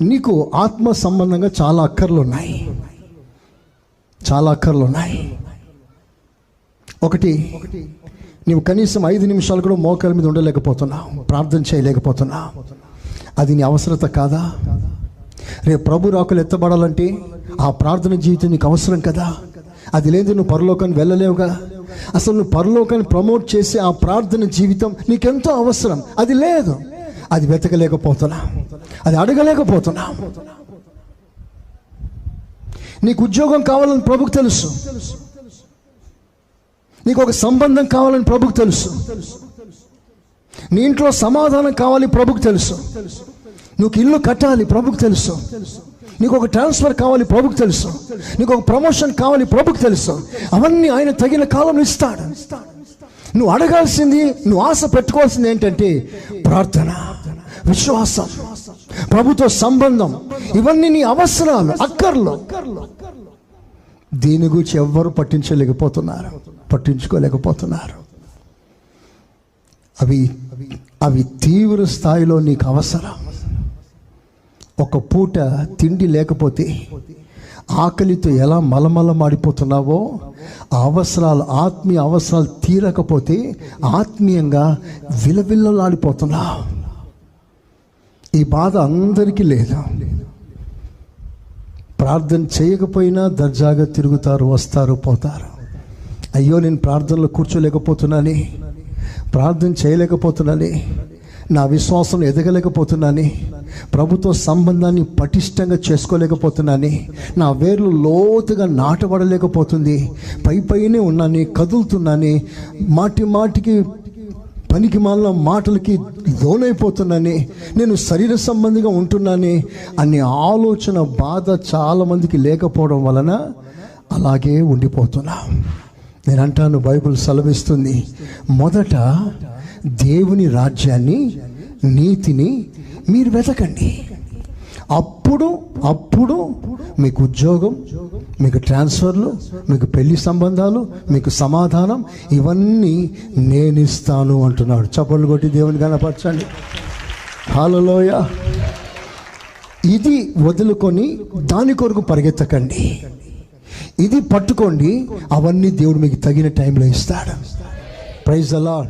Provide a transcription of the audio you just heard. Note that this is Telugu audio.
నీకు ఆత్మ సంబంధంగా చాలా అక్కర్లు ఉన్నాయి చాలా అక్కర్లు ఉన్నాయి ఒకటి నువ్వు కనీసం ఐదు నిమిషాలు కూడా మోకాల మీద ఉండలేకపోతున్నావు ప్రార్థన చేయలేకపోతున్నావు. అది నీ అవసరత కాదా? రేపు ప్రభు రాకులు ఎత్తబడాలంటే ఆ ప్రార్థన జీవితం నీకు అవసరం కదా? అది లేదు నువ్వు పరలోకాన్ని కదా అసలు నువ్వు పరలోకాన్ని ప్రమోట్ చేసే ఆ ప్రార్థన జీవితం నీకెంతో అవసరం. అది లేదు. అది వెతకలేకపోతున్నావు. అది అడగలేకపోతున్నా. నీకు ఉద్యోగం కావాలని ప్రభుకు తెలుసు. నీకు ఒక సంబంధం కావాలని ప్రభుకు తెలుసు. నీ ఇంట్లో సమాధానం కావాలి ప్రభుకు తెలుసు. నువ్వు ఇల్లు కట్టాలి ప్రభుకు తెలుసు. నీకు ఒక ట్రాన్స్ఫర్ కావాలి ప్రభుకు తెలుసు. నీకు ఒక ప్రమోషన్ కావాలి ప్రభుకు తెలుసు. అవన్నీ ఆయన తగిన కాలంలో ఇస్తాడు. నువ్వు అడగాల్సింది నువ్వు ఆశ పెట్టుకోవాల్సింది ఏంటంటే ప్రార్థన విశ్వాసం. ప్రభుతో సంబంధం. ఇవన్నీ నీ అవసరాలు అక్కర్లు. దీని గురించి ఎవ్వరు పట్టించలేకపోతున్నారు. పట్టించుకోలేకపోతున్నారు. అవి అవి తీవ్ర స్థాయిలో నీకు అవసరం. ఒక పూట తిండి లేకపోతే ఆకలితో ఎలా మలమల మాడిపోతున్నావో ఆ అవసరాలు ఆత్మీయ అవసరాలు తీరకపోతే ఆత్మీయంగా విలవిల్లలాడిపోతున్నావు. ఈ బాధ అందరికీ లేదు? ప్రార్థన చేయకపోయినా దర్జాగా తిరుగుతారు వస్తారు పోతారు. అయ్యో నేను ప్రార్థనలో కూర్చోలేకపోతున్నాని. ప్రార్థన చేయలేకపోతున్నాని. నా విశ్వాసం ఎదగలేకపోతున్నాని. ప్రభుత్వ సంబంధాన్ని పటిష్టంగా చేసుకోలేకపోతున్నాని. నా వేర్లు లోతుగా నాటబడలేకపోతుంది. పై పైనే ఉన్నాని కదులుతున్నాని. మాటి మాటికి పనికి మాలిన మాటలకి లోనైపోతున్నాని నేను శరీర సంబంధిగా ఉంటున్నాని అనే ఆలోచన బాధ చాలామందికి లేకపోవడం వలన అలాగే ఉండిపోతున్నా. నేను అంటాను బైబిల్ సెలవిస్తుంది మొదట దేవుని రాజ్యాన్ని నీతిని మీరు వెతకండి. అప్పుడు అప్పుడు మీకు ఉద్యోగం మీకు ట్రాన్స్ఫర్లు మీకు పెళ్ళి సంబంధాలు మీకు సమాధానం ఇవన్నీ నేను ఇస్తాను అంటున్నాడు. చప్పట్లు కొట్టి దేవుని కనపరచండి హాలలోయ ఇది వదులుకొని దాని కొరకు పరిగెత్తకండి. ఇది పట్టుకోండి అవన్నీ దేవుడు మీకు తగిన టైంలో ఇస్తాడు. ప్రైజ్ అలా